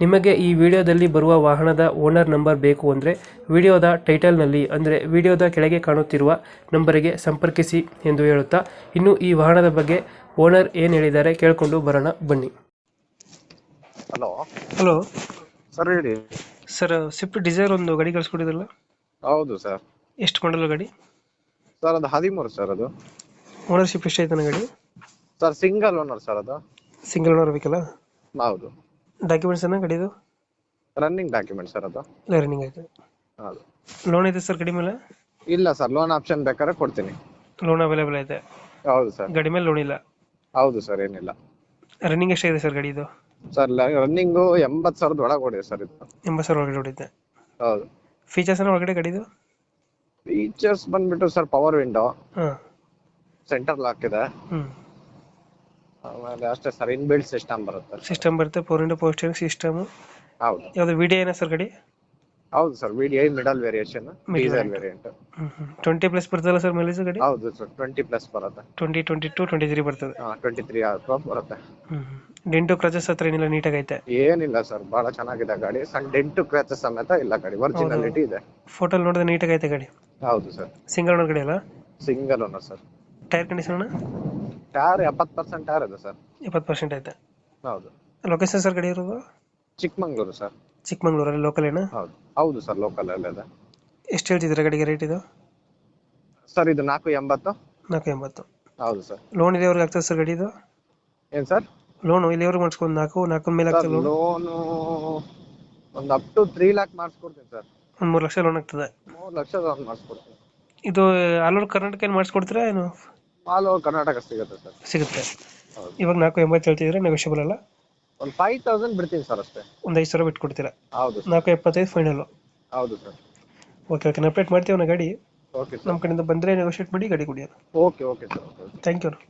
ನಿಮಗೆ ಈ ವಿಡಿಯೋದಲ್ಲಿ ಬರುವ ವಾಹನದ ಓನರ್ ನಂಬರ್ ಬೇಕು ಅಂದರೆ ವಿಡಿಯೋದ ಟೈಟಲ್ನಲ್ಲಿ ಅಂದರೆ ವಿಡಿಯೋದ ಕೆಳಗೆ ಕಾಣುತ್ತಿರುವ ನಂಬರಿಗೆ ಸಂಪರ್ಕಿಸಿ ಎಂದು ಹೇಳುತ್ತಾ ಇನ್ನು ಈ ವಾಹನದ ಬಗ್ಗೆ ಓನರ್ ಏನು ಹೇಳಿದ್ದಾರೆ ಕೇಳಿಕೊಂಡು ಬರೋಣ ಬನ್ನಿ. ಹಲೋ. ಹಲೋ. ಸರ್ ಹೇಳಿ. ಸರ್ ಸ್ವಿಫ್ಟ್ ಡಿಸೈರ್ ಒಂದು ಗಾಡಿ ಕಳಿಸ್ಕೊಟ್ಟಿದ್ರಲ್ಲ? ಹೌದು ಸರ್. ಎಷ್ಟು ಮಾಡಲು ಗಾಡಿ? ಸರ್ ಅದು ಹದಿಮೂರು ಸರ್ ಅದು. ಓನರ್ಶಿಪ್ ಎಷ್ಟು ಆಯ್ತಾನ ಗಾಡಿ? ಸರ್ ಸಿಂಗಲ್ ಓನರ್ ಸರ್ ಅದು. ಸಿಂಗಲ್ ಓನರ್ ಬೇಕಲ್ಲ ಹೌದು. ಡಾಕ್ಯುಮೆಂಟ್ಸ್ ಅನ್ನ ಗಾಡಿದು ರನ್ನಿಂಗ್ ಡಾಕ್ಯುಮೆಂಟ್ ಸರ್ ಅದು. ರನ್ನಿಂಗ್ ಆಯ್ತು. ಹೌದು. ಲೋನ್ ಇದೆ ಸರ್ ಕಡಿಮೆ ಮೇಲೆ ಇಲ್ಲ ಸರ್ ಲೋನ್ ಆಪ್ಷನ್ ಬೇಕಾದ್ರೆ ಕೊಡ್ತೀನಿ. ಲೋನ್ ಅವೈಲೇಬಲ್ ಐತೆ. ಹೌದು ಸರ್ ಗಾಡಿ ಮೇಲೆ ಲೋನ್ ಇಲ್ಲ? ಹೌದು ಸರ್ ಏನಿಲ್ಲ. ರನ್ನಿಂಗ್ ಎಷ್ಟಾಗಿದೆ ಸರ್ ಗಾಡಿದು? ಸರ್ ರನ್ನಿಂಗ್ ಎಂಬತ್ತು ಸಾವಿರದ ಒಳಗೆ ಹೊಡಿದೆ ಸರ್ ಇದು. ಎಂಬತ್ತು ಸಾವಿರ ಒಳಗಡೆ ಹೊಡಿತೆ ಹೌದು. ಫೀಚರ್ಸ್ ಅನ್ನ ಒಳಗಡೆ ಗಾಡಿದು ಫೀಚರ್ಸ್ ಬಂದ್ಬಿಟ್ಟು sir power window hmm centre lock ಇದೆ. ಹ್ಞೂ ಆಮೇಲೆ ಅಷ್ಟೇ ಸರ್ ಇನ್ ಬಿಲ್ಡ್ ಸಿಸ್ಟಮ್ ಬರುತ್ತೆ ಸಿಸ್ಟಮ್ ಬರುತ್ತೆ four into four steering system ಹೌದು. ಯಾವುದು ವಿಡಿಯೋ ಏನ ಸರ್ ಗಡಿ? ಹೌದು sir V D I middle variation diesel variant twenty plus ಬರ್ತದಲ್ಲ ಸರ್ ಮೈಲೇಜ್ ಗಡಿ? ಹೌದು ಸರ್ ಟ್ವೆಂಟಿ ಪ್ಲಸ್ ಬರುತ್ತೆ. Twenty twenty two twenty three ಬರ್ತದೆ. ಟ್ವೆಂಟಿ ತ್ರೀ ಬರುತ್ತೆ. ಡೆಂಟು ಕ್ರಚಸ್ ಹತ್ರ ಏನಿಲ್ಲ ನೀಟಾಗಿ ಐತೆ ಏನಿಲ್ಲ ಸರ್ ಬಹಳ ಚೆನ್ನಾಗಿದೆ ಗಾಡಿ. ಸಣ್ಣ ಡೆಂಟು ಕ್ರಚಸ್ ಸಮೇತ ಇಲ್ಲ ಗಾಡಿ ಒರಿಜಿನಾಲಿಟಿ ಇದೆ. ಫೋಟೋ ನೋಡಿದ್ರೆ ನೀಟಾಗಿ ಐತೆ ಗಾಡಿ. ಹೌದು ಸರ್ ಸಿಂಗಲ್ ಓನರ್ ಗಾಡಿ ಅಲ್ಲ? Single owner sir tyre condition tyre ಎಪ್ಪತ್ತು ಪರ್ಸೆಂಟ್ ಟಾರ್ ಇದೆ ಸರ್. ಇಪ್ಪತ್ತು ಪರ್ಸೆಂಟ್ ಐತೆ. ಹೌದು. ಲೊಕೇಶನ್ ಸರ್ ಗಾಡಿ ಇರೋದು? ಚಿಕ್ಕಮಂಗ್ಳೂರು ಸರ್. ಚಿಕ್ಕಮಂಗ್ಳೂರಲ್ಲಿ ಲೋಕಲ್ ಏನು? ಹೌದು. ಹೌದು ಸರ್ ಲೋಕಲ್ ಅಲ್ಲೇ ಇದೆ. ಎಷ್ಟು ಹೇಳ್ತಿದ್ದೀರಾ ಗಾಡಿಗೆ ರೇಟ್ ಇದು? ಸರ್ ಇದು ನಾಲ್ಕು ಎಂಬತ್ತು. ನಾಲ್ಕು ಎಂಬತ್ತು. ಹೌದು ಸರ್. ಲೋನ್ ಇದೇವ್ರಿಗೆ ಆಗ್ತದೆ ಸರ್ ಗಾಡಿ ಇದು? ಏನು ಸರ್? ಲೋನು ಇಲ್ಲಿವರೆಗೆ ಮಾಡಿಸ್ಕೊಂಡು ನಾಲ್ಕು ನಾಲ್ಕು ಮೇಲೆ ಸರ್ ಆಗ್ತದೆ ಲೋನ್ ಲೋನು ಒಂದು ಅಪ್ ಟು ತ್ರೀ ಲ್ಯಾಕ್ ಮಾಡಿಸ್ಕೊಡ್ತೀನಿ ಸರ್. ಒಂದು ಮೂರು ಲಕ್ಷ ಲೋನ್ ಆಗ್ತದೆ. ಮೂರು ಲಕ್ಷ ಲೋನ್ ಮಾಡಿಸ್ಕೊಡ್ತೀನಿ. ಇದು ಆಲ್ ಓವರ್ ಕರ್ನಾಟಕ ಏನು ಮಾಡಿಸ್ಕೊಡ್ತೀರಾ ಏನು? ಆಲ್ ಓವರ್ ಕರ್ನಾಟಕ ಸಿಗುತ್ತೆ ಸರ್. ಸಿಗುತ್ತೆ. ಹೌದು. ಇವಾಗ ನಾಲ್ಕು ಎಂಬತ್ತು ಹೇಳ್ತಿದ್ರೆ ನೆಗೋಷಿಯಬಲ್ ಅಲ್ಲ? ಒಂದು ಫೈವ್ ತೌಸಂಡ್ ಬಿಡ್ತೀನಿ ಸರ್ ಅಷ್ಟೇ. ಒಂದು ಐದು ಸಾವಿರ ಬಿಟ್ಟು ಕೊಡ್ತೀರಾ ಹೌದು ಸರ್. ನಾಲ್ಕು ಎಪ್ಪತ್ತೈದು ಫೈನಲ್ ಹೌದು ಸರ್. ಓಕೆ ಓಕೆ ಅಪ್ಡೇಟ್ ಮಾಡ್ತೀವಿ ನಾ ಗಾಡಿ. ಓಕೆ ನಮ್ಮ ಕಡೆಯಿಂದ ಬಂದರೆ ನೆಗೋಷಿಯೇಟ್ ಮಾಡಿ ಗಾಡಿ ಕುಡಿಯೋದು. Okay okay sir. Okay thank you okay